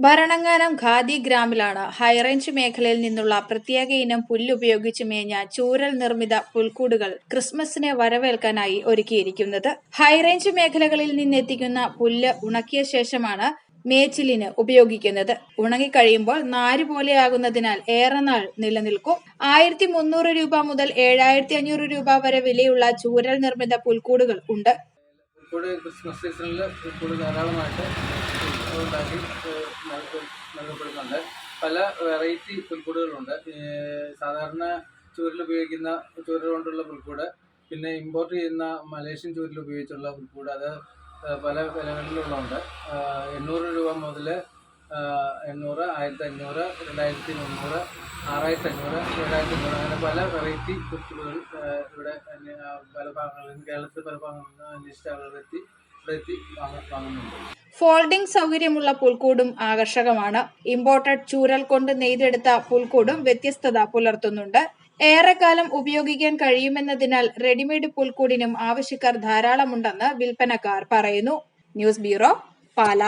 Bharananganam khadi ഗ്രാമിലാണ്. High range മേഖലയിൽ നിന്നുള്ള പ്രത്യേക ഇനം പുല്ലുപയോഗിച്ച് മേഞ്ഞ ചൂരൽ നിർമ്മിത പുൽക്കൂടുകൾ ക്രിസ്മസിനെ വരവേൽക്കാനായി ഒരുക്കിയിരിക്കുന്നത്. ഹൈറേഞ്ച് മേഖലകളിൽ നിന്നെത്തിക്കുന്ന പുല്ല് ഉണക്കിയ ശേഷമാണ് മേച്ചിലിന് ഉപയോഗിക്കുന്നത്. ഉണങ്ങിക്കഴിയുമ്പോൾ നാര് പോലെയാകുന്നതിനാൽ ഏറെ നാൾ നിലനിൽക്കും. ആയിരത്തി മുന്നൂറ് രൂപ മുതൽ ഏഴായിരത്തി അഞ്ഞൂറ് രൂപ വരെ വിലയുള്ള ചൂരൽ നിർമ്മിത പുൽക്കൂടുകൾ ഉണ്ട്. പുൽക്കൂട് ക്രിസ്മസ് സീസണിൽ പുൽക്കൂട് ധാരാളമായിട്ട് ഉണ്ടാക്കി നൽകപ്പെടുന്നുണ്ട്. പല വെറൈറ്റി പുൽക്കൂടുകളുണ്ട്. സാധാരണ ചൂരിൽ ഉപയോഗിക്കുന്ന ചൂരൽ കൊണ്ടുള്ള പുൽക്കൂട് പിന്നെ ഇമ്പോർട്ട് ചെയ്യുന്ന മലേഷ്യൻ ചൂരിൽ ഉപയോഗിച്ചുള്ള പുൽക്കൂട് അത് പല വിലകളിലുള്ളതുണ്ട്. എണ്ണൂറ് രൂപ മുതൽ എണ്ണൂറ് ആയിരത്തി അഞ്ഞൂറ് രണ്ടായിരത്തി മുന്നൂറ് ആറായിരത്തി അഞ്ഞൂറ് ഏഴായിരത്തി അഞ്ഞൂറ് അങ്ങനെ പല വെറൈറ്റി പുൽക്കൂടുകൾ ഇവിടെ പല ഭാഗങ്ങളിൽ കേരളത്തിൽ പല ഭാഗങ്ങളിൽ നിന്ന് അന്വേഷിച്ച ഫോൾഡിംഗ് സൗകര്യമുള്ള പുൽക്കൂടും ആകർഷകമാണ്. ഇമ്പോർട്ടഡ് ചൂരൽ കൊണ്ട് നെയ്തെടുത്ത പുൽക്കൂടും വ്യത്യസ്തത പുലർത്തുന്നുണ്ട്. ഏറെക്കാലം ഉപയോഗിക്കാൻ കഴിയുമെന്നതിനാൽ റെഡിമെയ്ഡ് പുൽക്കൂടിനും ആവശ്യക്കാർ ധാരാളമുണ്ടെന്ന് വിൽപ്പനക്കാർ പറയുന്നു. News bureau Pala.